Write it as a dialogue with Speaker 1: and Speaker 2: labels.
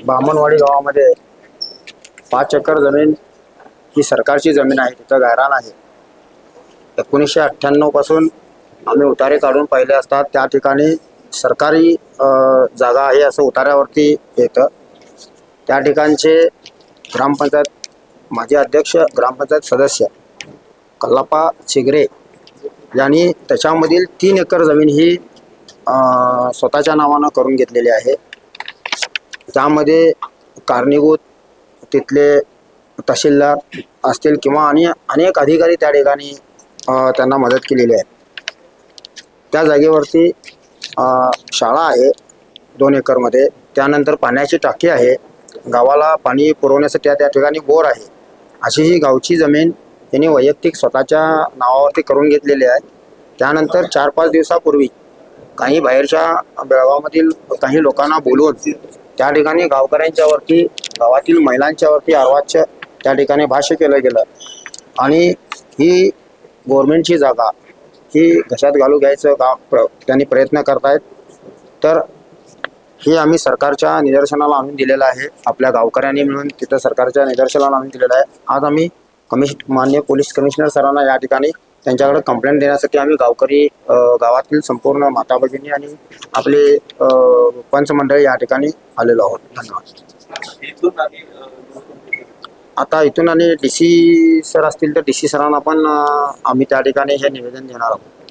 Speaker 1: बामणवाडी गावामध्ये पाच एकर जमीन ही सरकारची जमीन आहे तिथं गायरान आहे. एकोणीसशे अठ्ठ्याण्णवपासून आम्ही उतारे काढून पाहिले असतात. त्या ठिकाणी सरकारी जागा आहे असं उतार्यावरती येतं. त्या ठिकाणचे ग्रामपंचायत माजी अध्यक्ष ग्रामपंचायत सदस्य कल्लापा चिगरे यांनी त्याच्यामधील तीन एकर जमीन ही स्वतःच्या नावानं करून घेतलेली आहे. त्यामध्ये कारणीभूत तिथले तहसीलदार असतील किंवा आणि अनेक अधिकारी त्या ठिकाणी त्यांना मदत केलेली आहे. त्या जागेवरती शाळा आहे दोन एकरमध्ये. त्यानंतर पाण्याची टाकी आहे. गावाला पाणी पुरवण्यासाठी त्या ठिकाणी बोर आहे. अशी ही गावची जमीन त्यांनी वैयक्तिक स्वतःच्या नावावरती करून घेतलेली आहे. त्यानंतर चार पाच दिवसापूर्वी काही बाहेरच्या बेळगावमधील काही लोकांना बोलवून त्या ठिकाणी गावकऱ्यांच्यावरती गावातील महिलांच्यावरती अर्वाच्य त्या ठिकाणी भाष्य केलं गेलं. आणि ही गव्हर्मेंटची जागा ही घशात घालू घ्यायचं गाव प्र त्यांनी प्रयत्न करतायत. तर हे आम्ही सरकारच्या निदर्शनाला आणून दिलेलं आहे. आपल्या गावकऱ्यांनी मिळून तिथं सरकारच्या निदर्शनाला आणून दिलेलं आहे. आज आम्ही कमिश मान्य पोलीस कमिशनर सरांना या ठिकाणी त्यांच्याकडे कंप्लेंट देण्यासाठी आम्ही गावकरी गावातील संपूर्ण माता भगिनी आणि आपले अ, पंचमंडळी या ठिकाणी आलेलो आहोत. धन्यवाद. आता इथून आणि डी सी सर असतील तर डी सी सरांना पण आम्ही त्या ठिकाणी हे निवेदन देणार आहोत.